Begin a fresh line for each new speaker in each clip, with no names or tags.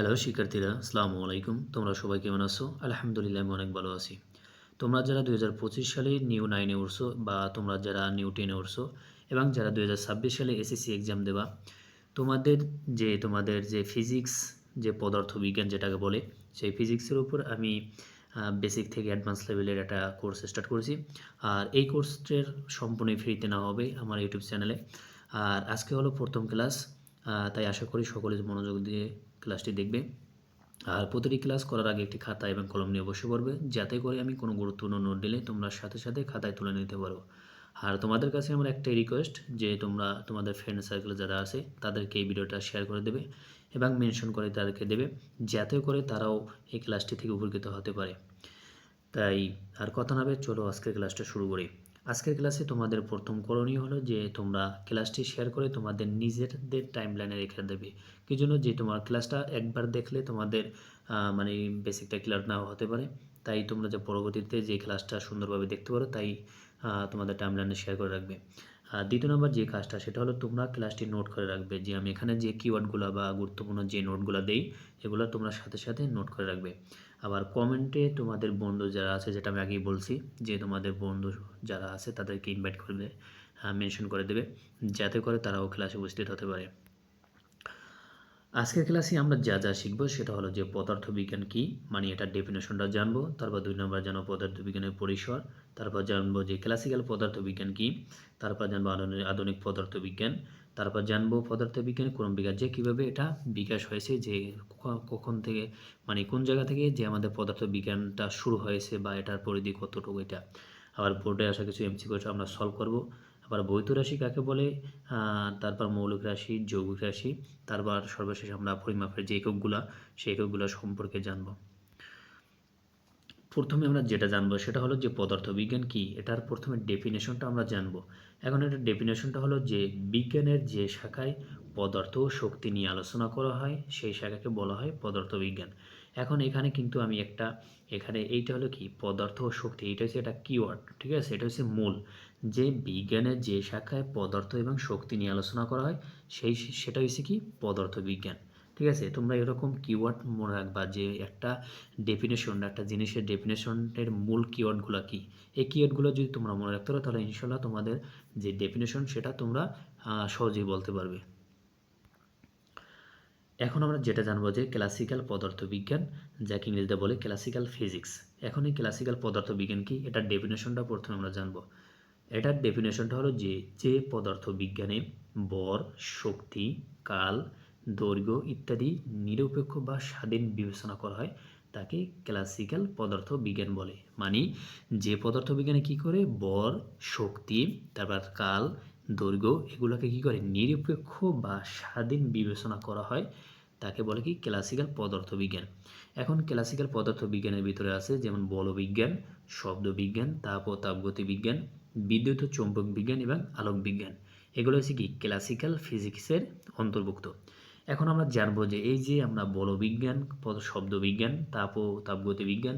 Hello শিক্ষার্থীরা, আসসালামু আলাইকুম। তোমরা সবাই কেমন আছো? আলহামদুলিল্লাহ, আমি অনেক ভালো আছি। তোমরা যারা দু হাজার পঁচিশ সালে নিউ নাইনে উঠছো বা তোমরা যারা নিউ টেনে উঠছো এবং যারা দু হাজার ছাব্বিশ সালে এসএসসি এক্সাম দেবা, তোমাদের যে তোমাদের যে ফিজিক্স যে পদার্থবিজ্ঞান যেটাকে বলে, সেই ফিজিক্সের উপর আমি বেসিক থেকে অ্যাডভান্স লেভেলের একটা কোর্স স্টার্ট করেছি। আর এই কোর্সটির সম্পূর্ণ ফ্রিতে না হবে আমার ইউটিউব চ্যানেলে আর আজকে হলো প্রথম ক্লাস তাই আশা করি সকলে মনোযোগ দিয়ে ক্লাসটি দেখবে। আর প্রতিটি ক্লাস করার আগে একটি খাতা এবং কলম নিয়ে বসে পড়বে, যাতে করে আমি কোনো গুরুত্বপূর্ণ নোট দিলে তোমরা সাথে সাথে খাতায় তুলে নিতে পারো। আর তোমাদের কাছে আমার একটাই রিকোয়েস্ট যে তোমরা তোমাদের ফ্রেন্ড সার্কেল যারা আছে, তাদেরকে এই ভিডিওটা শেয়ার করে দেবে এবং মেনশন করে তাদেরকে দেবে, যাতে করে তারাও এই ক্লাসটি থেকে উপকৃত হতে পারে। তাই আর কথা না চলো আজকের ক্লাসটা শুরু করি। আজকের ক্লাসে তোমাদের প্রথম করণীয় হলো যে তোমরা ক্লাসটি শেয়ার করে তোমাদের নিজেদের টাইম লাইনে রেখে দেবে। কি জন্য? যে তোমার ক্লাসটা একবার দেখলে তোমাদের মানে বেসিকটা ক্লিয়ার নাও হতে পারে। তাই তোমরা যে পরবর্তীতে যে ক্লাসটা সুন্দরভাবে দেখতে পারো, তাই তোমাদের টাইম লাইনে শেয়ার করে রাখবে। আর দ্বিতীয় নম্বর যে কাজটা, সেটা হলো তোমরা ক্লাসটি নোট করে রাখবে যে আমি এখানে যে কিওয়ার্ডগুলো বা গুরুত্বপূর্ণ যে নোটগুলো দেই, এগুলো তোমরা সাথে সাথে নোট করে রাখবে। আবার কমেন্টে তোমাদের বন্ধু যারা আছে, যেটা আমি আগেই বলছি, যে তোমাদের বন্ধু যারা আছে, তাদেরকে ইনভাইট করবে মেনশন করে দেবে, যাতে করে তারাও ক্লাসে উপস্থিত হতে পারে। আজকের ক্লাসে আমরা যা যা শিখব, সেটা হলো যে পদার্থবিজ্ঞান কী মানে এটার ডেফিনেশনটা জানব, তারপর দুই নম্বর জানব পদার্থবিজ্ঞানের পরিসর, তারপর জানব যে ক্লাসিক্যাল পদার্থবিজ্ঞান কী, তারপর জানব আধুনিক পদার্থবিজ্ঞান তারপর জানব পদার্থবিজ্ঞান ক্রম বিকাশ, যে কীভাবে এটা বিকাশ হয়েছে, যে কখন থেকে মানে কোন জায়গা থেকে যে আমাদের পদার্থবিজ্ঞানটা শুরু হয়েছে বা এটার পরিধি কতটুকু এটা। আবার বোর্ডে আসা কিছু এমসিকিউ আমরা সলভ করব। আবার বৈধ রাশি কাকে বলে? তারপর মৌলিক রাশি, যৌগিক রাশি, তারপর সর্বশেষ আমরা পরিমাপের যে এককগুলা, সেই এককগুলো সম্পর্কে জানব। প্রথমে আমরা যেটা জানব সেটা হলো যে পদার্থবিজ্ঞান কি? এটার প্রথমে ডেফিনেশনটা আমরা জানব। এখন এটার ডেফিনেশনটা হলো যে বিজ্ঞানের যে শাখায় পদার্থ ও শক্তি নিয়ে আলোচনা করা হয়, সেই শাখাকে বলা হয় পদার্থবিজ্ঞান। এখন এখানে কিন্তু আমি একটা, এখানে এইটা হলো কি? পদার্থ ও শক্তি এটা হচ্ছে একটা কিওয়ার্ড ঠিক আছে? এটা হচ্ছে মূল। যে বিজ্ঞানের যে শাখায় পদার্থ এবং শক্তি নিয়ে আলোচনা করা হয়, সেই, সেটা হচ্ছে কি? পদার্থ বিজ্ঞান ঠিক আছে? তোমরা এরকম কিওয়ার্ড মনে রাখবা যে একটা ডেফিনেশন একটা জিনিসের ডেফিনেশনের মূল কিওয়ার্ডগুলো কি? এই কিওয়ার্ডগুলো যদি তোমরা মনে রাখতে পারো, তাহলে ইনশাল্লাহ তোমাদের যে ডেফিনেশন সেটা তোমরা সহজেই বলতে পারবে। এখন আমরা যেটা জানব যে ক্লাসিক্যাল পদার্থবিজ্ঞান, যাকে ইংরেজিতে বলে ক্লাসিক্যাল ফিজিক্স এখন এই ক্লাসিক্যাল পদার্থবিজ্ঞান কি? এটার ডেফিনেশনটা প্রথমে আমরা জানব। এটার ডেফিনেশনটা হলো যে যে পদার্থবিজ্ঞানে বর শক্তি, কাল দৈর্ঘ্য ইত্যাদি নিরপেক্ষ বা স্বাধীন বিবেচনা করা হয়, তাকে ক্লাসিক্যাল পদার্থ বিজ্ঞান বলে। মানে যে পদার্থবিজ্ঞানে কি করে? বর শক্তি, তারপর কাল, দৈর্ঘ্য, এগুলোকে কি করে? নিরপেক্ষ বা স্বাধীন বিবেচনা করা হয়, তাকে বলে কি? ক্লাসিক্যাল পদার্থবিজ্ঞান। এখন ক্লাসিক্যাল পদার্থবিজ্ঞানের ভিতরে আছে যেমন বলবিজ্ঞান, শব্দবিজ্ঞান, তাপ ও তাপগতি বিজ্ঞান বিদ্যুৎ চৌম্বক বিজ্ঞান এবং আলোক বিজ্ঞান এগুলো হচ্ছে কি? ক্লাসিক্যাল ফিজিক্সের অন্তর্ভুক্ত। এখন আমরা জানব যে এই যে আমরা বলবিজ্ঞান শব্দবিজ্ঞান, তাপ ও তাপগতি বিজ্ঞান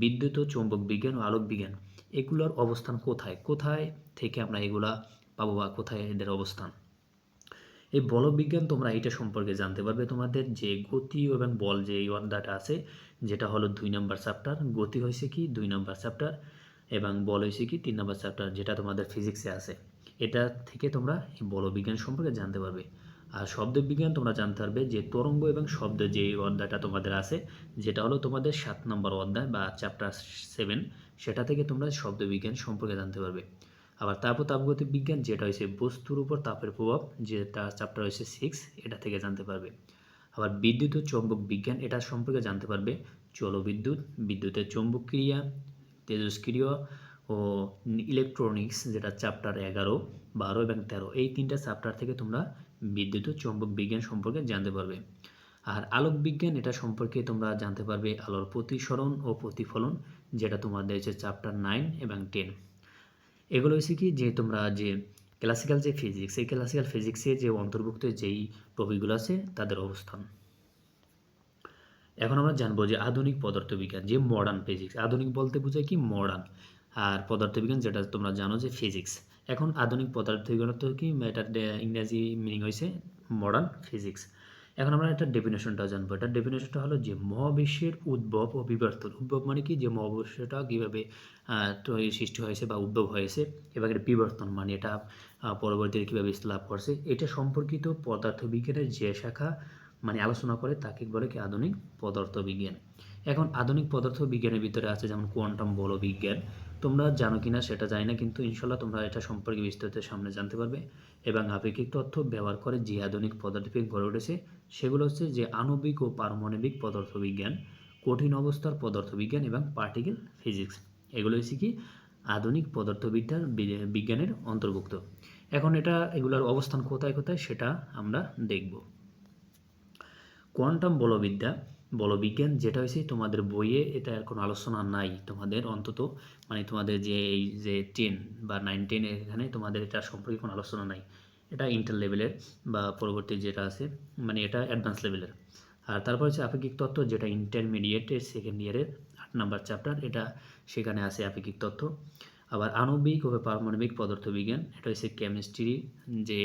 বিদ্যুৎ ও চৌম্বক বিজ্ঞান ও আলোক বিজ্ঞান এগুলোর অবস্থান কোথায়? কোথায় থেকে আমরা এগুলা পাবো বা কোথায় এদের অবস্থান? এই বলবিজ্ঞান তোমরা এটা সম্পর্কে জানতে পারবে তোমাদের যে গতি এবং বল যে এই অধ্যায়টা আছে, যেটা হলো দুই নম্বর চ্যাপ্টার গতি হয়েছে কি? দুই নম্বর চ্যাপ্টার এবং বল হয়েছে কি? তিন নম্বর চ্যাপ্টার যেটা তোমাদের ফিজিক্সে আছে। এটা থেকে তোমরা এই বলবিজ্ঞান সম্পর্কে জানতে পারবে। আর শব্দবিজ্ঞান তোমরা জানতে পারবে যে তরঙ্গ এবং শব্দ যে অধ্যায়টা তোমাদের আছে, যেটা হলো তোমাদের সাত নম্বর অধ্যায় বা চ্যাপ্টার সেভেন সেটা থেকে তোমরা শব্দবিজ্ঞান সম্পর্কে জানতে পারবে। আবার তাপ তাপগতি বিজ্ঞান, যেটা হয়েছে বস্তুর উপর তাপের প্রভাব, যেটা চ্যাপ্টার হয়েছে সিক্স এটা থেকে জানতে পারবে। আবার বিদ্যুৎ ও চৌম্বক বিজ্ঞান, এটা সম্পর্কে জানতে পারবে। জলবিদ্যুৎ, বিদ্যুতের চৌম্বক ক্রিয়া তেজস্ক্রিয় ও ইলেকট্রনিক্স যেটা চ্যাপ্টার এগারো, বারো এবং তেরো, এই তিনটা চ্যাপ্টার থেকে তোমরা বিদ্যুৎ ও চৌম্বক বিজ্ঞান সম্পর্কে জানতে পারবে। আর আলোক বিজ্ঞান এটা সম্পর্কে তোমরা জানতে পারবে আলোর প্রতিসরণ ও প্রতিফলন, যেটা তোমাদের হচ্ছে চ্যাপ্টার নাইন এবং টেন এগুলো হচ্ছে কি যে তোমরা যে ক্লাসিক্যাল যে ফিজিক্স এই ক্লাসিক্যাল ফিজিক্সে যে অন্তর্ভুক্ত যেই টপিকগুলো আছে, তাদের অবস্থান। এখন আমরা জানব যে আধুনিক পদার্থবিজ্ঞান, যে মডার্ন ফিজিক্স আধুনিক বলতে বোঝায় কি মডার্ন আর পদার্থবিজ্ঞান যেটা তোমরা জানো যে ফিজিক্স এখন আধুনিক পদার্থবিজ্ঞান তো কি? এটার ইংরাজি মিনিং হয়েছে মডার্ন ফিজিক্স এখন আমরা একটা ডেফিনেশনটা জানব। এটা ডেফিনেশনটা হলো যে মহাবিশ্বের উদ্ভব ও বিবর্তন। উদ্ভব মানে কি? যে মহাবিশ্বটা কীভাবে সৃষ্টি হয়েছে বা উদ্ভব হয়েছে এবং এটা বিবর্তন মানে এটা পরবর্তীতে কীভাবে লাভ করছে। এটা সম্পর্কিত পদার্থবিজ্ঞানের যে শাখা মানে আলোচনা করে তাকে বলে কি? আধুনিক পদার্থবিজ্ঞান। এখন আধুনিক পদার্থ বিজ্ঞানের ভিতরে আছে যেমন কোয়ান্টাম বল বিজ্ঞান তোমরা জানো কি না সেটা জানি না, কিন্তু ইনশাল্লাহ তোমরা এটা সম্পর্কে বিস্তারিত সামনে জানতে পারবে। এবং আপেক্ষিক তথ্য ব্যবহার করে যে আধুনিক পদার্থবিজ্ঞান গড়ে উঠেছে, সেগুলো হচ্ছে যে আণবিক ও পারমাণবিক পদার্থবিজ্ঞান, কঠিন অবস্থার পদার্থবিজ্ঞান এবং পার্টিকেল ফিজিক্স এগুলো হচ্ছে কি? আধুনিক পদার্থবিদ্যার বিজ্ঞানের অন্তর্ভুক্ত। এখন এটা, এগুলোর অবস্থান কোথায় কোথায় সেটা আমরা দেখব। কোয়ান্টাম বলবিদ্যা বলবিজ্ঞান, যেটা হয়েছে তোমাদের বইয়ে এটা আর কোনো আলোচনা নাই তোমাদের অন্তত। মানে তোমাদের যে এই যে টেন বা নাইন টেন এখানে তোমাদের এটা সম্পর্কে কোনো আলোচনা নাই। এটা ইন্টার লেভেলের বা পরবর্তী যেটা আছে মানে এটা অ্যাডভান্স লেভেলের আর তারপর হচ্ছে আপেক্ষিক তত্ত্ব, যেটা ইন্টারমিডিয়েটের সেকেন্ড ইয়ারের আট নাম্বার চ্যাপ্টার এটা সেখানে আছে আপেক্ষিক তত্ত্ব। আবার আণবিক ও পারমাণবিক পদার্থবিজ্ঞান, এটা হচ্ছে কেমিস্ট্রি যে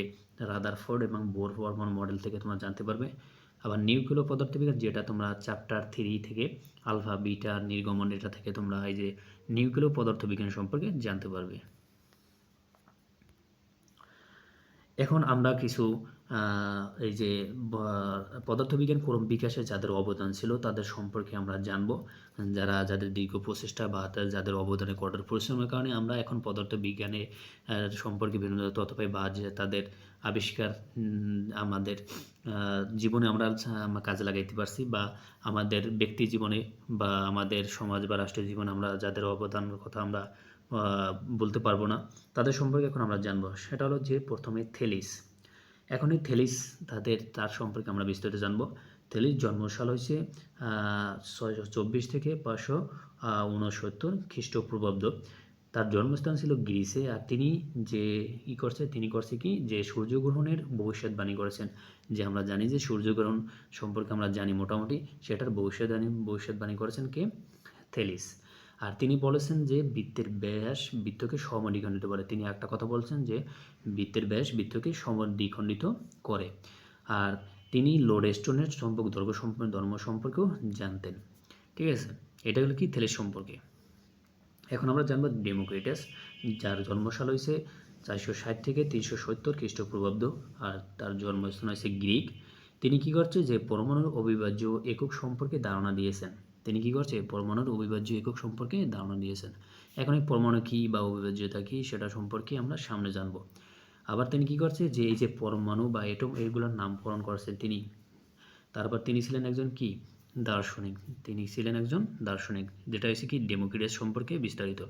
রাদারফোর্ড এবং বোর বর্মন মডেল থেকে তোমরা জানতে পারবে। আবার নিউক্লিয় পদার্থবিজ্ঞান, যেটা তোমরা চ্যাপ্টার থ্রি থেকে আলফা বিটা নির্গমন, এটা থেকে তোমরা এই যে নিউক্লিয় পদার্থবিজ্ঞান সম্পর্কে জানতে পারবে। এখন আমরা কিছু এই যে পদার্থবিজ্ঞান ক্রম বিকাশে যাদের অবদান ছিল তাদের সম্পর্কে আমরা জানব। যারা, যাদের দীর্ঘ প্রচেষ্টা বা যাদের অবদানে কঠোর পরিশ্রমের কারণে আমরা এখন পদার্থবিজ্ঞানে সম্পর্কে বিভিন্ন তথ্য পাই বা যে তাদের আবিষ্কার আমাদের জীবনে আমরা কাজে লাগাইতে পারছি বা আমাদের ব্যক্তি জীবনে বা আমাদের সমাজ বা রাষ্ট্রীয় জীবনে আমরা যাদের অবদানের কথা আমরা বলতে পারব না, তাদের সম্পর্কে এখন আমরা জানব। সেটা হলো যে প্রথমে থেলিস। এখন এই থেলিস তাদের, তার সম্পর্কে আমরা বিস্তারিত জানব। থেলিস জন্মসাল হয়েছে ছয়শো চব্বিশ থেকে পাঁচশো উনসত্তর খ্রিস্টপূর্বাব্দ। তার জন্মস্থান ছিল গ্রিসে আর তিনি যে ই করছে, তিনি করছে কি? যে সূর্যগ্রহণের ভবিষ্যৎবাণী করেছেন। যে আমরা জানি যে সূর্যগ্রহণ সম্পর্কে আমরা জানি মোটামুটি, সেটার ভবিষ্যৎবাণী ভবিষ্যৎবাণী করেছেন কে? থেলিস। আর তিনি বলেছেন যে বৃত্তের ব্যাস বৃত্তকে সমদ্বিখণ্ডিত করে। তিনি একটা কথা বলছেন যে বৃত্তের ব্যাস বৃত্তকে সমদ্বিখণ্ডিত করে। আর তিনি লোডেস্টোনের সম্পর্ক, ধর্ম সম্পর্কেও জানতেন। ঠিক আছে? এটা হলো কি? থেলিস সম্পর্কে। এখন আমরা জানব ডেমোক্রেটাস, যার জন্মসাল হয়েছে চারশো ষাট থেকে তিনশো সত্তর খ্রিস্টপূর্বাব্দ, আর তার জন্মস্থান হয়েছে গ্রিক। তিনি কি করছে যে পরমাণুর অবিভাজ্য একক সম্পর্কে ধারণা দিয়েছেন। তিনি কি করছে? পরমাণুর অবিভাজ্য একক সম্পর্কে ধারণা দিয়েছেন। এখন এই পরমাণু কী বা অবিভাজ্যতা কী সেটা সম্পর্কে আমরা সামনে জানব। আবার তিনি কি করছে যে এই যে পরমাণু বা এটম, এগুলোর নামকরণ করেছেন তিনি। তারপর তিনি ছিলেন একজন কি? দার্শনিক। তিনি ছিলেন একজন দার্শনিক, যেটা হচ্ছে কি, ডেমোক্রেটাস সম্পর্কে বিস্তারিত।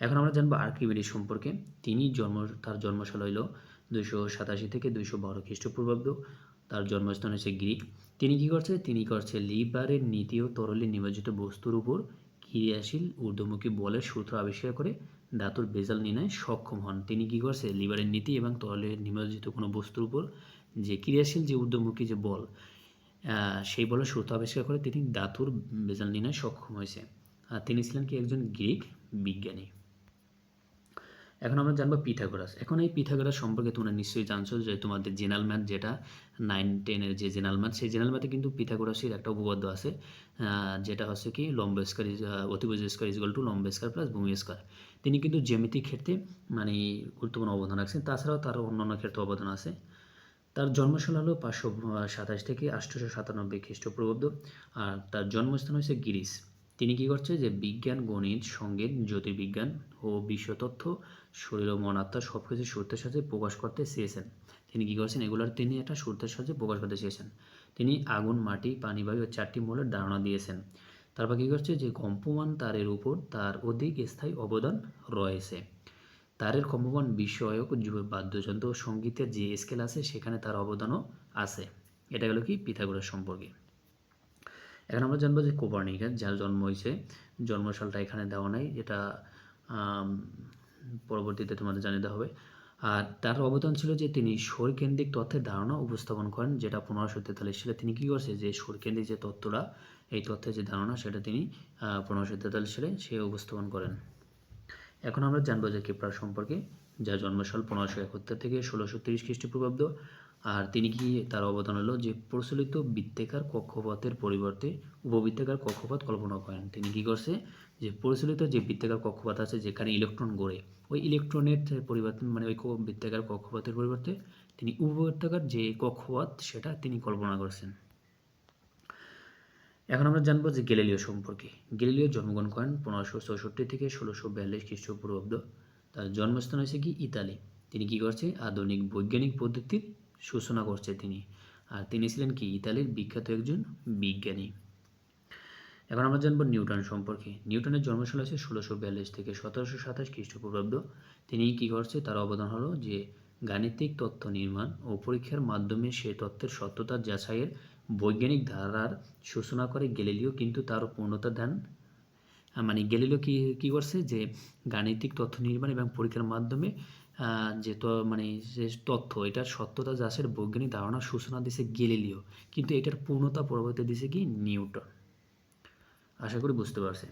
এখন আমরা জানব আর্কিমিডিস সম্পর্কে। তিনি জন্ম, তার জন্মসাল হইল দুইশো সাতাশি থেকে দুইশো বারো খ্রিস্টপূর্বাব্দ। তার জন্মস্থান হচ্ছে গ্রিক। তিনি কি করছে? তিনি করছে লিবারের নীতি ও তরলে নিমজ্জিত বস্তুর উপর ক্রিয়াশীল ঊর্ধ্বমুখী বলের সূত্র আবিষ্কার করে ধাতুর বেজাল নির্ণয়ে সক্ষম হন। তিনি কি করছে? লিবারের নীতি এবং তরলে নিমজ্জিত কোনো বস্তুর উপর যে ক্রিয়াশীল, যে ঊর্ধ্বমুখী যে বল সেই বলে সূত্র আবিষ্কার করে তিনি ধাতুর বেজাল নির্ণয়ে সক্ষম হয়েছে। আর তিনি ছিলেন কি একজন গ্রিক বিজ্ঞানী। এখন আমরা জানব পিথাগোরাস। এখন এই পিথাগোরাস সম্পর্কে তোমরা নিশ্চয়ই জানছো যে তোমাদের জেনারেল ম্যাথ যেটা নাইন টেনের যে জেনারেল ম্যাথ, সেই জেনারেল ম্যাথে কিন্তু পিথাগোরাসের একটা উপপাদ্য আছে যেটা হচ্ছে কি লম্ব square is square equal to লম্ব স্কয়ার প্লাস ভূমি স্কয়ার। তিনি কিন্তু জ্যামিতিক ক্ষেত্রে মানে গুরুত্বপূর্ণ অবদান রাখছেন। তাছাড়াও তার অন্যান্য ক্ষেত্রে অবদান আছে। তার জন্মসাল হলো পাঁচশো সাতাশ থেকে আটশোশো সাতানব্বই খ্রিস্টপূর্বাব্দ। আর তার জন্মস্থান হচ্ছে গিরিস। তিনি কি করছে যে বিজ্ঞান, গণিত, সংগীত, জ্যোতির্বিজ্ঞান ও বিশ্বতত্ত্ব, শরীর ও মন আত্মা সব কিছু সূত্রের সাথে প্রকাশ করতে চেয়েছেন। তিনি কি করছেন? এগুলোর তিনি একটা সূত্রের সাহায্যে প্রকাশ করতে চেয়েছেন। তিনি আগুন, মাটি, পানি, বায়ু চারটি মৌলের ধারণা দিয়েছেন। তারপর কী করছে যে কম্পমান তারের উপর তার অধিক স্থায়ী অবদান রয়েছে। তারের কম্পমান বিষয়ক বাদ্যযন্ত্র ও সঙ্গীতের যে স্কেল আছে, সেখানে তার অবদানও আছে। এটা গেল কি? পিথাগোরাস সম্পর্কে। এখন আমরা জানব যে কোপার্নিকাস যার জন্ম হয়েছে, জন্মসালটা এখানে দেওয়া নাই, এটা পরবর্তীতে তোমাদের জানিয়ে দেওয়া হবে। আর তার অবদান ছিল যে তিনি সৌরকেন্দ্রিক তথ্যের ধারণা উপস্থাপন করেন, যেটা পনেরোশো তেতাল্লিশ সালে তিনি কী করছে? যে সৌরকেন্দ্রিক যে তত্ত্বটা, এই তথ্যের যে ধারণা, সেটা তিনি পনেরোশো তেতাল্লিশ সালে সে উপস্থাপন করেন। এখন আমরা জানব যে কেপলার সম্পর্কে, যার জন্মসাল পনেরোশো একাত্তর থেকে ষোলোশো তিরিশ খ্রিস্টপূর্বাব্দ। আর তিনি কি তার অবদান হলো যে প্রচলিত বৃত্তাকার কক্ষপথের পরিবর্তে উপবৃত্তাকার কক্ষপথ কল্পনা করেন? তিনি কি করছে? যে প্রচলিত যে বৃত্তাকার কক্ষপথ আছে যেখানে ইলেকট্রন গড়ে, ওই ইলেকট্রনের পরিবর্তন মানে ওই বৃত্তাকার কক্ষপথের পরিবর্তে তিনি উপবৃত্তাকার যে কক্ষপথ সেটা তিনি কল্পনা করছেন। এখন আমরা জানব যে গ্যালিলিও সম্পর্কে। গ্যালিলিও জন্মগ্রহণ করেন পনেরোশো চৌষট্টি থেকে ষোলোশো বিয়াল্লিশ খ্রিস্টপূর্বাব্দ তার জন্মস্থান হয়েছে কি? ইতালি। তিনি কি করছে? আধুনিক বৈজ্ঞানিক পদ্ধতির সূচনা করছে তিনি। আর তিনি ছিলেন কি? ইতালির বিখ্যাত একজন বিজ্ঞানী। এখন আমরা জানব নিউটন সম্পর্কে। নিউটনের জন্মসাল হচ্ছে ষোলোশো বিয়াল্লিশ থেকে সতেরোশো সাতাশ খ্রিস্টপূর্বাব্দ তিনি কি করছে? তার অবদান হলো যে গাণিতিক তত্ত্ব নির্মাণ ও পরীক্ষার মাধ্যমে সেই তত্ত্বের সত্যতা যাচাইয়ের বৈজ্ঞানিক ধারার সূচনা করে গ্যালিলিও কিন্তু তার পূর্ণতা আহ, মানে গ্যালিলিও কি কি করছে যে গাণিতিক তথ্য নির্মাণ এবং পরীক্ষার মাধ্যমে যে তো মানে যে তথ্য এটার সত্যতা যাচাইয়ের বৈজ্ঞানিক ধারণার সূচনা দিছে গ্যালিলিও। কিন্তু এটার পূর্ণতা পরবর্তী দিছে কি? নিউটন। আশা করি বুঝতে পারছে।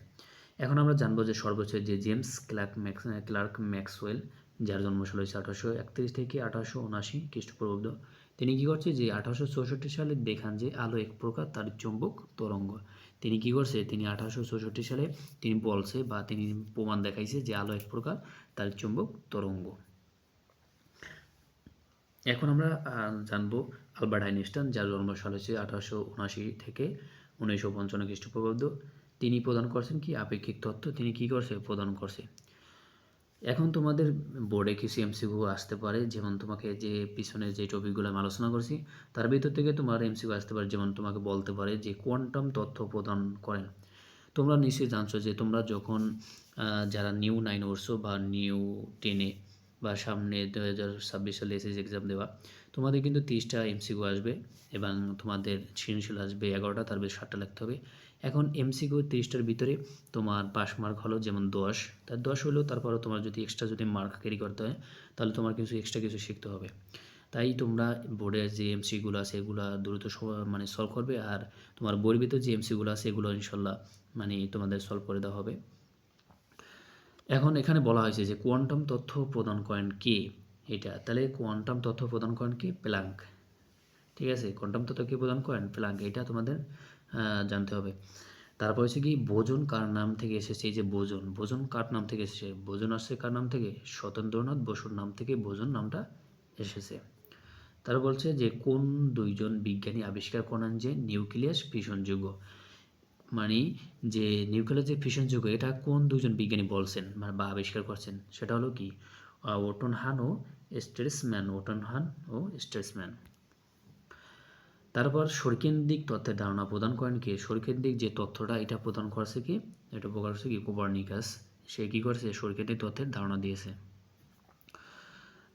এখন আমরা জানব যে সর্বোচ্চ যে James Clerk Max Clerk Maxwell যার জন্মসাল হয়েছে আঠারোশো একত্রিশ থেকে আঠারোশো উনআশি খ্রিস্টপূর্বাব্দ তিনি কি করছে যে, আঠারোশো চৌষট্টি সালে দেখান যে, আলো এক প্রকার তার চুম্বক তরঙ্গ। তিনি কি করছে, তিনি আঠারোশো চৌষট্টি সালে তিনি বলছে বা তিনি প্রমাণ দেখাইছে যে, আলো এক প্রকার তার চুম্বক তরঙ্গ। এখন আমরা জানব আলবার্ট আইনস্টাইন, যার জন্মসাল হচ্ছে আঠারোশো উনআশি থেকে উনিশশো পঞ্চান্ন খ্রিস্টপূর্বাব্দ। তিনি প্রদান করছেন কি, আপেক্ষিক তত্ত্ব। তিনি কি করছে, প্রদান করছে। এখন তোমাদের বোর্ডে কিছু এমসিকিউ আসতে পারে? যেমন তোমাকে যে পিছনে যে টপিকগুলো আমি আলোচনা করছি, তার ভিতর থেকে তোমার এমসিকিউ আসতে পারে। যেমন তোমাকে বলতে পারে যে কোয়ান্টাম তথ্য প্রদান করেন। তোমরা নিশ্চয়ই জানছো যে তোমরা যখন যারা নিউ নাইন উঠছো বা নিউ টেনে বা সামনে দু হাজার ছাব্বিশ সালে এসএসসি এক্সাম দেওয়া, তোমাদের কিন্তু তিরিশটা এমসিকিউ আসবে এবং তোমাদের সৃজনশীল আসবে এগারোটা, তার বেশ ষাটটা লিখতে হবে। এখন এমসিকিউ তিরিশটার ভিতরে তোমার পাস মার্ক হলো যেমন দশ। তার দশ হলেও তারপরে তোমার যদি এক্সট্রা যদি মার্ক ক্যারি করতে হয়, তাহলে তোমার কিছু এক্সট্রা কিছু শিখতে হবে। তাই তোমরা বোর্ডের যে এমসিগুলো আছে, এগুলো দ্রুত মানে সলভ করবে আর তোমার বইয়ের ভিতর যে এমসিগুলো আছে, এগুলো ইনশাল্লাহ মানে তোমাদের সলভ করে দেওয়া হবে। এখন এখানে বলা হয়েছে যে কোয়ান্টাম তথ্য প্রদান করেন কে? এটা, তাহলে কোয়ান্টাম তথ্য প্রদান করেন কে? প্ল্যাঙ্ক ঠিক আছে? কোয়ান্টাম তথ্য কে প্রদান করেন? প্ল্যাঙ্ক এটা তোমাদের জানতে হবে। তারপর হচ্ছে কি, বোজন কার নাম থেকে এসেছে? এই যে বোজন বোজন কার নাম থেকে এসেছে? বোজন আসছে কার নাম থেকে? স্বতন্ত্রনাথ বসুর নাম থেকে বোজন নামটা এসেছে। তারা বলছে যে, কোন দুইজন বিজ্ঞানী আবিষ্কার করেন যে নিউক্লিয়াস ফিশন যুগ? মানে যে নিউক্লিয়াস যে ফিশন যুগ, এটা কোন দুজন বিজ্ঞানী বলছেন মানে বা আবিষ্কার করছেন? সেটা হলো কি? ওটন হান ও স্ট্রেসম্যান ওটন হান ও স্ট্রেসম্যান তারপর সরকেন্দ্রিক তথ্যের ধারণা প্রদান করেন কে? সরকেন্দ্রিক যে তথ্যটা এটা প্রদান করছে কি? এটা প্রকাশ করছে কি? কোপার্নিকাস। সে কি করেছে? সরকেন্দ্রিক তথ্যের ধারণা দিয়েছে।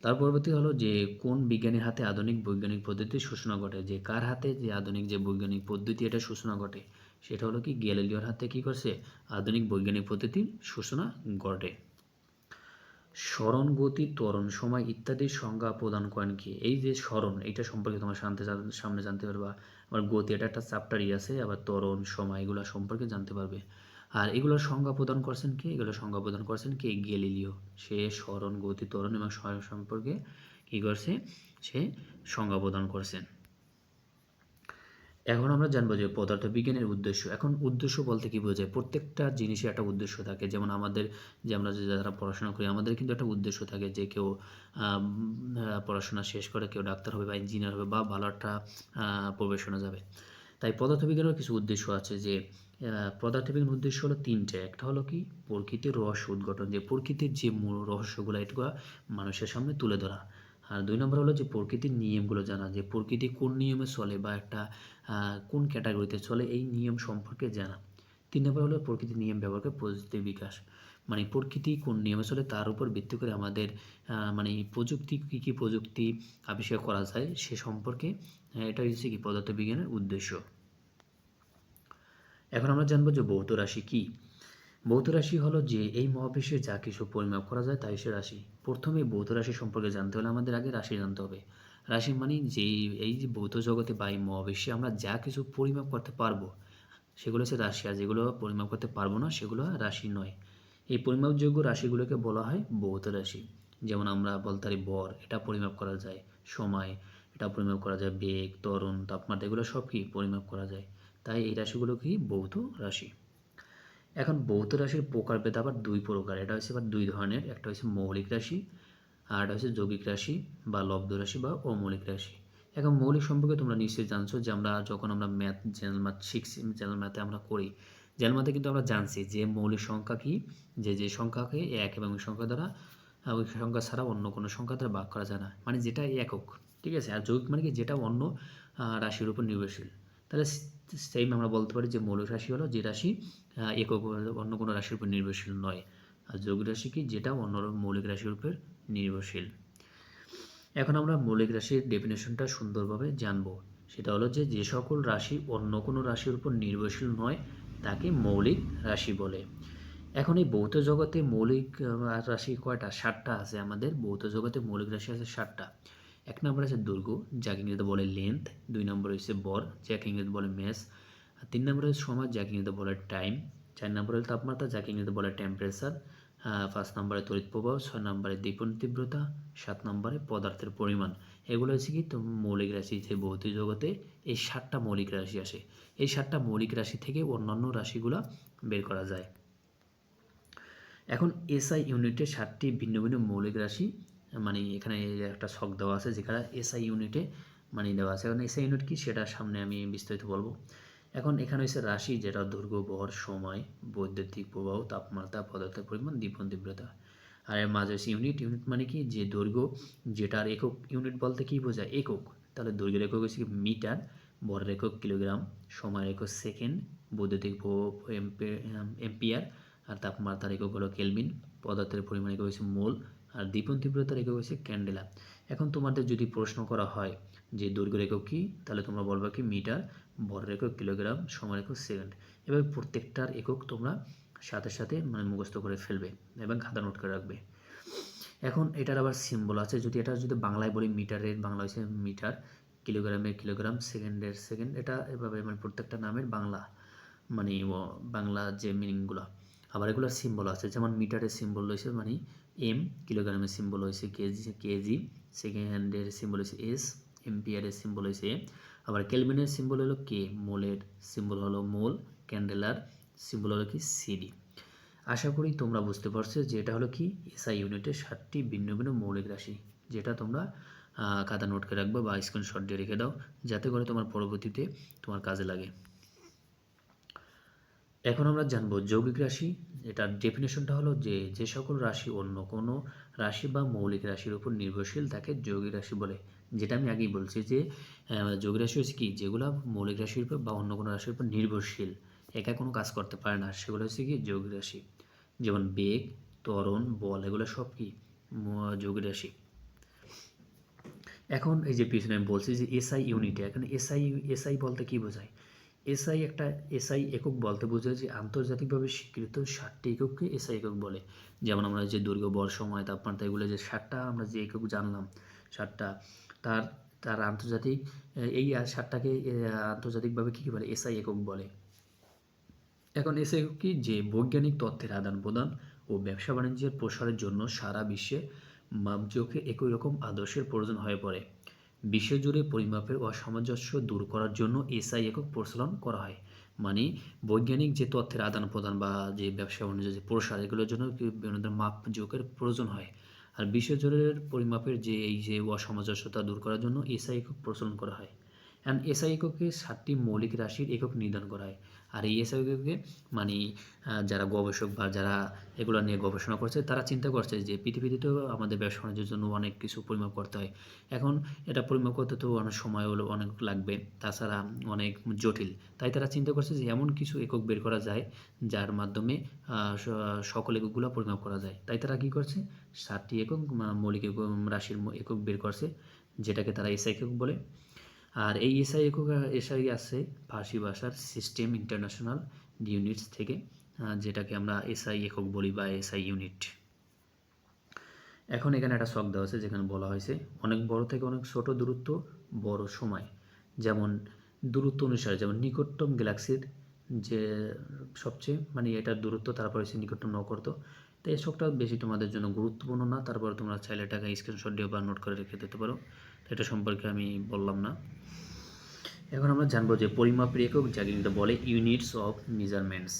তার পরবর্তী হলো যে, কোন বিজ্ঞানীর হাতে আধুনিক বৈজ্ঞানিক পদ্ধতির সূচনা ঘটে? যে কার হাতে যে আধুনিক যে বৈজ্ঞানিক পদ্ধতি এটা সূচনা ঘটে? সেটা হলো কি? গ্যালিলিওর হাতে কি করছে? আধুনিক বৈজ্ঞানিক পদ্ধতির সূচনা ঘটে। স্মরণ, গতি, ত্বরণ, সময় ইত্যাদির সংজ্ঞা প্রদান করেন কি? এই যে স্মরণ এইটা সম্পর্কে তোমার শান্তি সামনে জানতে পারবা। আবার গতি, এটা একটা চ্যাপ্টারই আছে, আবার ত্বরণ, সময় এগুলো সম্পর্কে জানতে পারবে। আর এগুলোর সংজ্ঞা প্রদান করছেন কি? এগুলোর সংজ্ঞা প্রদান করছেন কি? গ্যালিলিও। সে স্মরণ, গতি, ত্বরণ এবং সম্পর্কে কি করছে? সে সংজ্ঞা প্রদান করছেন। এখন আমরা জানব যে পদার্থবিজ্ঞানের উদ্দেশ্য। এখন উদ্দেশ্য বলতে কি বোঝায়? প্রত্যেকটা জিনিসের একটা উদ্দেশ্য থাকে। যেমন আমাদের, যে আমরা যে যারা পড়াশোনা করি, আমাদের কিন্তু একটা উদ্দেশ্য থাকে যে কেউ পড়াশোনা শেষ করে কেউ ডাক্তার হবে বা ইঞ্জিনিয়ার হবে বা ভালো একটা প্রফেশনে যাবে। তাই পদার্থবিজ্ঞানের কিছু উদ্দেশ্য আছে যে পদার্থবিজ্ঞানের উদ্দেশ্য হলো তিনটে। একটা হলো কি? প্রকৃতির রহস্য উদ্ঘাটন। যে প্রকৃতির যে মূল রহস্যগুলো, এটুকু মানুষের সামনে তুলে ধরা। আর দুই নম্বর হলো যে প্রকৃতির নিয়মগুলো জানা, যে প্রকৃতি কোন নিয়মে চলে বা একটা কোন ক্যাটাগরিতে চলে এই নিয়ম সম্পর্কে জানা। তিন নম্বর হলো প্রকৃতির নিয়ম ব্যবহার করে প্রযুক্তির বিকাশ। মানে প্রকৃতি কোন নিয়মে চলে তার উপর ভিত্তি করে আমাদের মানে প্রযুক্তি, কী কী প্রযুক্তি আবিষ্কার করা যায় সে সম্পর্কে এটা হচ্ছে কি পদার্থবিজ্ঞানের উদ্দেশ্য। এখন আমরা জানব যে ভৌত রাশি কী। ভৌত রাশি হলো যে এই মহাবিশ্বে যা কিছু পরিমাপ করা যায় তাই সে রাশি। প্রথমে ভৌত রাশি সম্পর্কে জানতে হলে আমাদের আগে রাশি জানতে হবে। রাশি মানে যে এই যে ভৌত জগতে বা এই মহাবিশ্বে আমরা যা কিছু পরিমাপ করতে পারব, সেগুলো হচ্ছে রাশি। আর যেগুলো পরিমাপ করতে পারব না, সেগুলো রাশি নয়। এই পরিমাপযোগ্য রাশিগুলোকে বলা হয় ভৌত রাশি। যেমন আমরা বলতে পারি বর, এটা পরিমাপ করা যায়। সময়, এটা পরিমাপ করা যায়। বেগ, ত্বরণ, তাপমাত্রা, এগুলো সব কি পরিমাপ করা যায়। তাই এই রাশিগুলো কি ভৌত রাশি। এখন ভৌত রাশির প্রকারভেদ আবার দুই প্রকার। এটা হচ্ছে আবার দুই ধরনের। একটা হচ্ছে মৌলিক রাশি আর একটা হচ্ছে যৌগিক রাশি বা লব্ধ রাশি বা অমৌলিক রাশি। এখন মৌলিক সম্পর্কে তোমরা নিশ্চয়ই জানছো যে আমরা যখন আমরা ম্যাথ, জেনারেল ম্যাথ শিখছি, জেনারেল ম্যাথে আমরা করি, জেনারেল ম্যাথে কিন্তু আমরা জানছি যে মৌলিক সংখ্যা কি, যে যে সংখ্যাকে এক এবং সংখ্যা দ্বারা ওই সংখ্যা ছাড়া অন্য কোনো সংখ্যা দ্বারা ভাগ করা যায় না। মানে যেটা একক, ঠিক আছে? আর যৌগিক মানে কি? যেটা অন্য রাশির উপর নির্ভরশীল। তাহলে সেম আমরা বলতে পারি যে মৌলিক রাশি হলো যে রাশি একক অন্য কোনো রাশির উপর নির্ভরশীল নয়। আর যৌগিক রাশি কি? যেটা অন্য মৌলিক রাশির উপর নির্ভরশীল। এখন আমরা মৌলিক রাশির ডেফিনেশনটা সুন্দরভাবে জানব। সেটা হলো যে যে সকল রাশি অন্য কোনো রাশির উপর নির্ভরশীল নয়, তাকে মৌলিক রাশি বলে। এখন এই ভৌত জগতে মৌলিক রাশি কয়টা? ষাটটা আছে আমাদের। ভৌত জগতে মৌলিক রাশি আছে ষাটটা এক নম্বর আছে দৈর্ঘ্য যাকে ইংরেজিতে বলে লেন্থ দুই নম্বর হচ্ছে বর, যাকে ইংরেজিতে বলে মেস তিন নম্বরে হচ্ছে সময় যাকে ইংরেজিতে বলে টাইম চার নম্বরে হলো তাপমাত্রা, যাকে ইংরেজিতে বলে টেম্পারেচার পাঁচ নম্বরে তড়িৎ প্রবাহ, ছয় নম্বরে দীপন তীব্রতা, সাত নম্বরে পদার্থের পরিমাণ। এগুলো হচ্ছে কি তো মৌলিক রাশি যে ভৌতিক জগতে এই সাতটা মৌলিক রাশি আসে। এই সাতটা মৌলিক রাশি থেকে অন্যান্য রাশিগুলো বের করা যায়। এখন এসআই ইউনিটে সাতটি ভিন্ন ভিন্ন মৌলিক রাশি মানে এখানে একটা ছক দেওয়া আছে যেখানে এসআই ইউনিটে মানে দেওয়া আছে। এখন এসআই ইউনিট কি সেটা সামনে আমি বিস্তারিত বলব। এখন এখানে হচ্ছে রাশি, যেটা দৈর্ঘ্য, ভর, সময়, বৈদ্যুতিক প্রবাহ, তাপমাত্রা, পদার্থের পরিমাণ দীপন তীব্রতা। আর এর মাঝে হচ্ছে ইউনিট ইউনিট মানে কি? যে দৈর্ঘ্য, যেটার একক ইউনিট বলতে কি বোঝায়? একক। তাহলে দৈর্ঘ্যের একক হচ্ছে মিটার, ভরের একক কিলোগ্রাম, সময়ের একক সেকেন্ড, বৈদ্যুতিক এম্পিয়ার, আর তাপমাত্রার একক হলো কেলভিন। পদার্থের পরিমাণ একক হচ্ছে মোল আর দীপন তীব্রতার একক হচ্ছে ক্যান্ডেলা। এখন তোমাদের যদি প্রশ্ন করা হয় যে দৈর্ঘ্যের একক কী, তাহলে তোমরা বলবে কি মিটার ভরের একক কিলোগ্রাম সময়ের একক সেকেন্ড। এবার প্রত্যেকটার একক তোমরা সাথে সাথে মানে মুখস্থ করে ফেলবে এবং খাতা নোট করে রাখবে। এখন এটার আবার সিম্বল আছে, যদি এটা যদি বাংলায় বলি মিটারের, বাংলা হচ্ছে মিটার, কিলোগ্রামের কিলোগ্রাম, সেকেন্ডের সেকেন্ড, এটা এভাবে মানে প্রত্যেকটা নামের বাংলা মানে বাংলা যে মিনিংগুলো আবার এগুলোর সিম্বল আছে, যেমন মিটারের সিম্বল রয়েছে মানে এম কিলোগ্রামের সিম্বল হয়েছে কেজি কেজি সেকেন্ড হ্যান্ডের সিম্বল হয়েছে এস এম্পিয়ারের সিম্বল হয়েছে আবার কেলভিনের সিম্বল হলো কে মোলের সিম্বল হলো মোল ক্যান্ডেলার সিম্বল হলো কি সিডি আশা করি তোমরা বুঝতে পারছ যে এটা হলো কি এসআই ইউনিটের সাতটি ভিন্ন ভিন্ন মৌলিক রাশি, যেটা তোমরা খাতা নোট করে রাখবে বা স্ক্রিনশট দিয়ে রেখে দাও, যাতে করে তোমার পরবর্তীতে তোমার কাজে লাগে। এখন আমরা জানব যৌগিক রাশি এটার ডেফিনেশনটা হলো যে যে সকল রাশি অন্য কোনো রাশি বা মৌলিক রাশির উপর নির্ভরশীল তাকে যৌগিক রাশি বলে। যেটা আমি আগেই বলছি যে যৌগিক রাশি হচ্ছে কি? যেগুলো মৌলিক রাশির উপর বা অন্য কোনো রাশির উপর নির্ভরশীল, একা কোনো কাজ করতে পারে না। সেগুলো হচ্ছে কি? যৌগিক রাশি। যেমন বেগ, ত্বরণ, বল, এগুলো সব কি? যৌগিক রাশি। এখন এই যে পিছনে আমি বলছি যে এসআই ইউনিটে এখন এসআই এসআই বলতে কি বোঝায়? এসআই একটা এসআই একক বলতে বোঝায় যে আন্তর্জাতিকভাবে স্বীকৃত ষাটটি একককে এসআই একক বলে। যেমন আমরা যে দৈর্ঘ্য বর সময়, তাপমাত্রা এগুলো যে ষাটটা আমরা যে একক জানলাম, ষাটটা। তার তার আন্তর্জাতিক, এই ষাটটাকে আন্তর্জাতিকভাবে কী কী বলে? এসআই একক বলে। এখন এসে কি? যে বৈজ্ঞানিক তথ্যের আদান প্রদান ও ব্যবসা বাণিজ্যের প্রসারের জন্য সারা বিশ্বে মাপজোকে একই রকম আদর্শের প্রয়োজন হয়ে পড়ে। বিশ্বজুড়ে পরিমাপের অসামঞ্জস্য দূর করার জন্য এসআই একক প্রচলন করা হয়। মানে বৈজ্ঞানিক যে তথ্যের আদান প্রদান বা যে ব্যবসা বাণিজ্য, যে প্রসার, এগুলোর জন্য বিভিন্ন ধরনের মাপজোকের প্রয়োজন হয়। আর বিশ্বজুড়ের পরিমাপের যে এই যে অসামঞ্জস্যতা দূর করার জন্য এসআই একক প্রচলন করা হয়। অ্যান্ড এসআই এককে সাতটি মৌলিক রাশির একক নির্ধারণ করা হয়। আর এই এসআই এককে মানে যারা গবেষক বা যারা এগুলো নিয়ে গবেষণা করছে, তারা চিন্তা করছে যে পৃথিবীতেও আমাদের ব্যবসা বাণিজ্যের জন্য অনেক কিছু পরিমাপ করতে হয়। এখন এটা পরিমাপ করতে তো অনেক সময় হলো, অনেক লাগবে, তাছাড়া অনেক জটিল। তাই তারা চিন্তা করছে যে এমন কিছু একক বের করা যায়, যার মাধ্যমে সকল এককগুলো পরিমাপ করা যায়। তাই তারা কী করছে? সাতটি একক মৌলিক একক, রাশির একক বের করছে, যেটাকে তারা এসআই বলে। আর এই এসআই একক, এসআই আছে ফার্সি ভাষার সিস্টেম ইন্টারন্যাশনাল ইউনিটস থেকে যেটাকে আমরা এসআই একক বলি বা এসআই ইউনিট এখন এখানে একটা শখ দেওয়া আছে, যেখানে বলা হয়েছে অনেক বড় থেকে অনেক ছোট দূরত্ব বড় সময়। যেমন দূরত্ব অনুসারে, যেমন নিকটতম গ্যালাক্সির যে সবচেয়ে মানে এটার দূরত্ব, তারপর হচ্ছে নিকটতম নক্ষত্র। তো এই শখটা বেশি তোমাদের জন্য গুরুত্বপূর্ণ না, তারপরে তোমরা চাইলে টাকা স্ক্রিনশট দিয়ে বা নোট করে রেখে দিতে পারো। এটা সম্পর্কে আমি বললাম না। এখন আমরা জানব যে পরিমাপের একক, যাকে কিন্তু বলে ইউনিটস অফ মেজারমেন্টস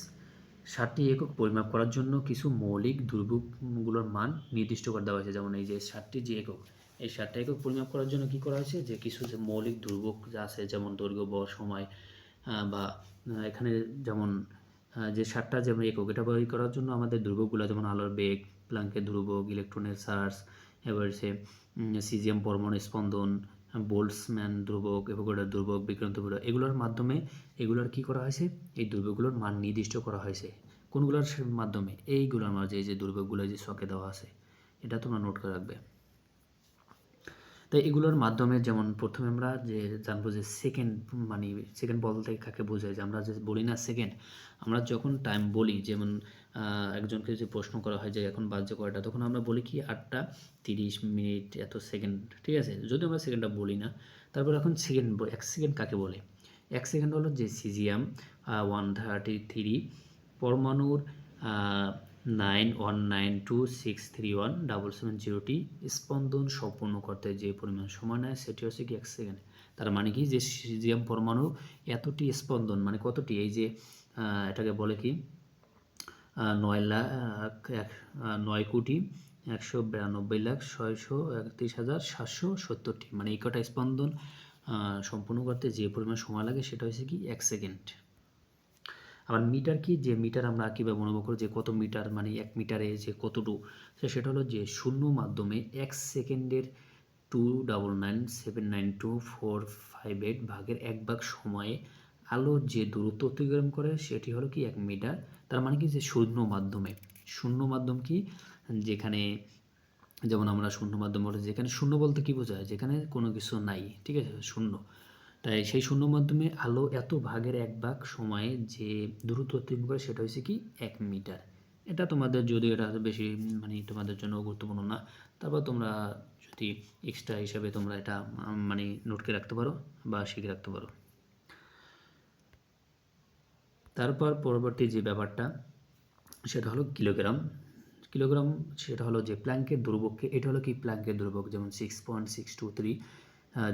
ষাটটি একক পরিমাপ করার জন্য কিছু মৌলিক দুর্ভোগগুলোর মান নির্দিষ্ট করে দেওয়া হয়েছে। যেমন এই যে ষাটটি যে একক, এই ষাটটা একক পরিমাপ করার জন্য কি করা হয়েছে? যে কিছু যে মৌলিক দুর্ভোগ যা আছে, যেমন দৈর্ঘ্য বর সময় বা এখানে যেমন যে ষাটটা যেমন একক, এটা করার জন্য আমাদের দুর্ভোগগুলো যেমন আলোর বেগ প্লাঙ্কের দুর্ভোগ ইলেকট্রনের চার্জ এবার সে সিজিএম, পরমাণু স্পন্দন, বোল্টসম্যান ধ্রুবক এভোগাড্রোর ধ্রুবক, বিক্রান্ত এগুলোর মাধ্যমে এগুলোর কি করা হয়েছে? এই দুর্ভোগগুলোর মান নির্দিষ্ট করা হয়েছে। কোনগুলোর মাধ্যমে? এইগুলোর মাঝে যে দুর্ভোগগুলো যে ছকে দেওয়া আছে, এটা তোমরা নোট করে রাখবে। তাই এগুলোর মাধ্যমে যেমন প্রথমে আমরা যে জানব যে সেকেন্ড মানে সেকেন্ড বলতে কাকে বোঝায়, যে আমরা যে বলি না সেকেন্ড আমরা যখন টাইম বলি, যেমন একজনকে যদি প্রশ্ন করা হয় যে এখন বাজে কয়টা, তখন আমরা বলি কি আটটা তিরিশ মিনিট এত সেকেন্ড ঠিক আছে? যদি আমরা সেকেন্ডটা বলি না, তারপর এখন সেকেন্ড এক সেকেন্ড কাকে বলে? এক সেকেন্ড হলো যে সিজিয়াম ওয়ান থার্টি থ্রি পরমাণুর nine one nine two six three one double seven জিরোটি স্পন্দন সম্পূর্ণ করতে যে পরিমাণ সময় নেয়, সেটি হচ্ছে কি এক সেকেন্ড তার মানে কি? যে সিজিয়াম পরমাণু এতটি স্পন্দন মানে কতটি? এই যে এটাকে বলে কি? নয় লাখ এক- নয় কোটি একশো বিরানব্বই লাখ ছয়শো একত্রিশ হাজার সাতশো সত্তরটি। মানে এই কটা স্পন্দন সম্পূর্ণ করতে যে পরিমাণ সময় লাগে সেটা হচ্ছে কি এক সেকেন্ড। আবার মিটার কি? যে মিটার আমরা কীভাবে অনুভব করি, যে কত মিটার মানে এক মিটারে যে কতটুকু, তো সেটা হলো যে শূন্য মাধ্যমে এক সেকেন্ডের two double nine seven nine two four five eight ভাগের এক ভাগ সময়ে আলো যে দূরত্ব অতিক্রম করে সেটি হলো কি এক মিটার তার মানে কি যে শূন্য মাধ্যমে। শূন্য মাধ্যম কি? যেখানে যেমন আমরা শূন্য মাধ্যম বলি যেখানে শূন্য বলতে কি বোঝায়? যেখানে কোনো কিছু নাই, ঠিক আছে? শূন্য। তাই সেই শূন্য মাধ্যমে আলো এত ভাগের এক ভাগ সময়ে যে দূরত্ব অতিক্রম করে সেটা হচ্ছে কি? এক মিটার এটা তোমাদের যদি এটা বেশি মানে তোমাদের জন্য গুরুত্বপূর্ণ না, তারপর তোমরা যদি এক্সট্রা হিসাবে তোমরা এটা মানে নোটকে রাখতে পারো বা শিখে রাখতে পারো। তারপর পরবর্তী যে ব্যাপারটা, সেটা হলো কিলোগ্রাম। কিলোগ্রাম সেটা হলো যে প্ল্যাঙ্কের দুর্ভোগকে এটা হলো কি প্ল্যাঙ্কের দুর্ভোগ যেমন six point six two three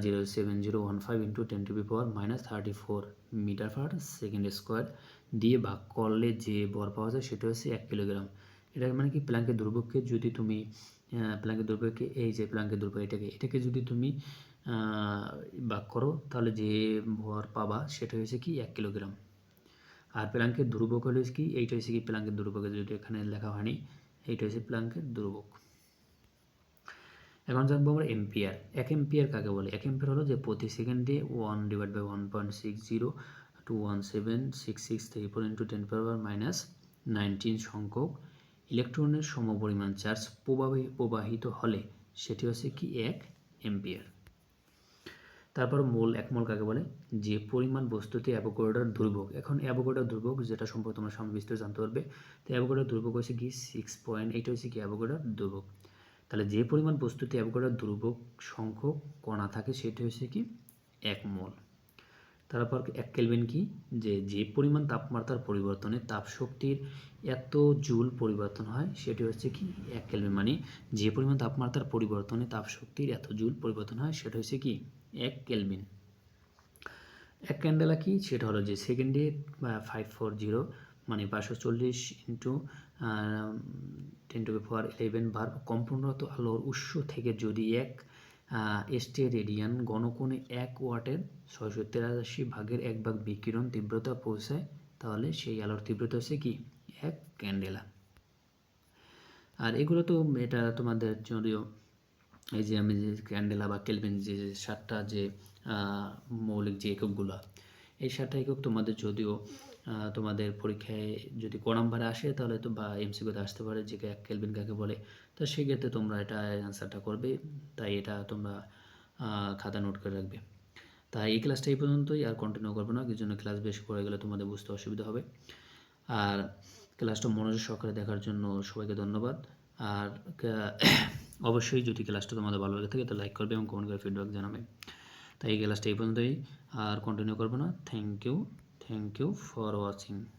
zero seven zero one five into ten to the power minus thirty four metre per second square দিয়ে ভাগ করলে যে বর পাওয়া যায়, সেটা হচ্ছে এক কিলোগ্রাম। এটা মানে কি প্ল্যাঙ্কের দুর্ভোগকে যদি তুমি প্ল্যাঙ্কের দুর্ভোগকে এই যে প্ল্যাঙ্কের দুর্ভোগ এটাকে এটাকে যদি তুমি ভাগ করো, তাহলে যে ভর পাবা, সেটা হচ্ছে কি এক কিলোগ্রাম। আর প্লাঙ্কের দুর্ভোগ হলো কি? এইটা হচ্ছে কি প্ল্যাঙ্কের দুর্ভোগের যদি এখানে লেখা হয়নি, এইটা হচ্ছে প্ল্যাঙ্কের দুর্ভোগ এখন জানব আমরা এম্পিয়ার এক এম্পিয়ার কাকে বলে? এক এম্পিয়ার হলো যে প্রতি সেকেন্ডে one divide by one point six zero two one seven six six three four into ten power minus nineteen সংখ্যক ইলেকট্রনের সমপরিমাণ চার্জ প্রবাহি, প্রবাহিত হলে সেটি হচ্ছে কি? এক এম্পিয়ার তারপর মোল এক মোল কাকে বলে? যে পরিমাণ বস্তুতে অ্যাভোগাড্রোর দুর্ভোগ। এখন অ্যাভোগাড্রোর দুর্ভোগ, যেটা সম্পর্কে তোমরা সামনে বিস্তারিত জানতে পারবে, তো অ্যাভোগাড্রোর দুর্ভোগ হচ্ছে কি? সিক্স পয়েন্ট এইটা হচ্ছে কি অ্যাভোগাড্রোর দুর্ভোগ? তাহলে যে পরিমাণ বস্তুতে অ্যাভোগাড্রোর দুর্ভোগ সংখ্যক কণা থাকে, সেটি হচ্ছে কি? এক মোল। তারপর এক কেলভিন কি? যে যে পরিমাণ তাপমাত্রার পরিবর্তনে তাপ শক্তির এত জুল পরিবর্তন হয়, সেটি হচ্ছে কি? এক কেলভিন। মানে যে পরিমাণ তাপমাত্রার পরিবর্তনে তাপ শক্তির এত জুল পরিবর্তন হয়, সেটা হচ্ছে কি? এক কেলভিন। এক ক্যান্ডেলা কি সেটা হলো যে সেকেন্ডে ফাইভ ফোর জিরো মানে পাঁচশো চল্লিশ into ten to four eleven বার কম্পনরত আলোর উৎস থেকে যদি এক এস্টে রেডিয়ান গণকোণে এক ওয়াটের ছয়শো তেরাশি ভাগের এক ভাগ বিকিরণ তীব্রতা পৌঁছায়, তাহলে সেই আলোর তীব্রতা হচ্ছে কি? এক ক্যান্ডেলা আর এগুলো তো এটা তোমাদের যদিও এই যে আমি যে ক্যান্ডেলা বা কেলভিন যে সাতটা যে মৌলিক যে এককগুলো, এই সাতটা একক তোমাদের যদিও তোমাদের পরীক্ষায় যদি ক নাম্বারে আসে তাহলে তো বা এমসিকিউতে আসতে পারে, যে কেলভিন কাকে বলে, তো সেক্ষেত্রে তোমরা এটা অ্যান্সারটা করবে, তাই এটা তোমরা খাতা নোট করে রাখবে। তাই এই ক্লাসটা এই পর্যন্তই, আর কন্টিনিউ করব না, কিছু জন্য ক্লাস বেশি পড়ে গেলে তোমাদের বুঝতে অসুবিধা হবে। আর ক্লাসটা মনোযোগ সহকারে দেখার জন্য সবাইকে ধন্যবাদ। আর অবশ্যই যদি ক্লাসটা তোমাদের ভালো লাগে থাকে তো লাইক করবে এবং কমেন্ট করে ফিডব্যাক জানাবে। তাই এই ক্লাসটা এই পর্যন্তই, আর কন্টিনিউ করব না। Thank you thank you for watching